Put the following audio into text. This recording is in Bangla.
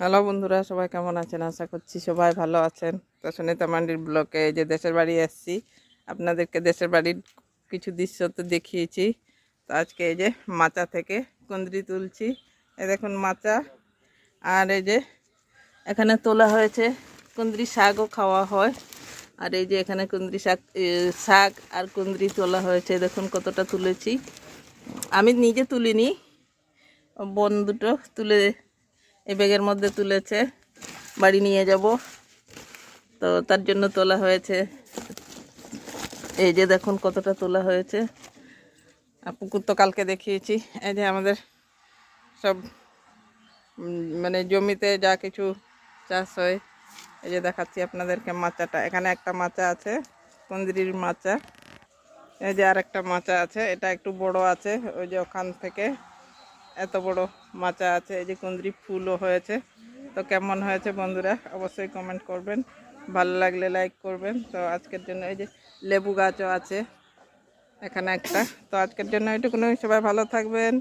হ্যালো বন্ধুরা, সবাই কেমন আছেন? আশা করছি সবাই ভালো আছেন। তো সুনিতা মান্ডির ব্লকে এই যে দেশের বাড়ি এসেছি আপনাদেরকে দেশের বাড়ির কিছু দৃশ্য তো দেখিয়েছি। তো আজকে এই যে মাচা থেকে কুন্দ্রি তুলছি। এই দেখুন মাচা। আর এই যে এখানে তোলা হয়েছে কুন্দ্রি শাকও খাওয়া হয়। আর এই যে এখানে কুন্দ্রি শাক শাক আর কুন্দ্রি তোলা হয়েছে। দেখুন কতটা তুলেছি। আমি নিজে তুলিনি, বোন দুটো তুলে এই ব্যাগের মধ্যে তুলেছে, বাড়ি নিয়ে যাব। তো তার জন্য তোলা হয়েছে। এই যে দেখুন কতটা তোলা হয়েছে। পুকুর তো কালকে দেখিয়েছি। এই যে আমাদের সব মানে জমিতে যা কিছু চাষ হয়, এই যে দেখাচ্ছি আপনাদেরকে মাচাটা। এখানে একটা মাচা আছে কুন্দ্রির মাচা। এই যে আর একটা মাচা আছে, এটা একটু বড় আছে, ওই যে ওখান থেকে এত বড় মাচা আছে, এই যে কুন্দ্রি ফুলও হয়েছে। তো কেমন হয়েছে বন্ধুরা, অবশ্যই কমেন্ট করবেন। ভালো লাগলে লাইক করবেন। তো আজকের জন্য এই যে লেবু গাছও আছে এখানে একটা। তো আজকের জন্য এটুকুনই সবাই ভালো থাকবেন।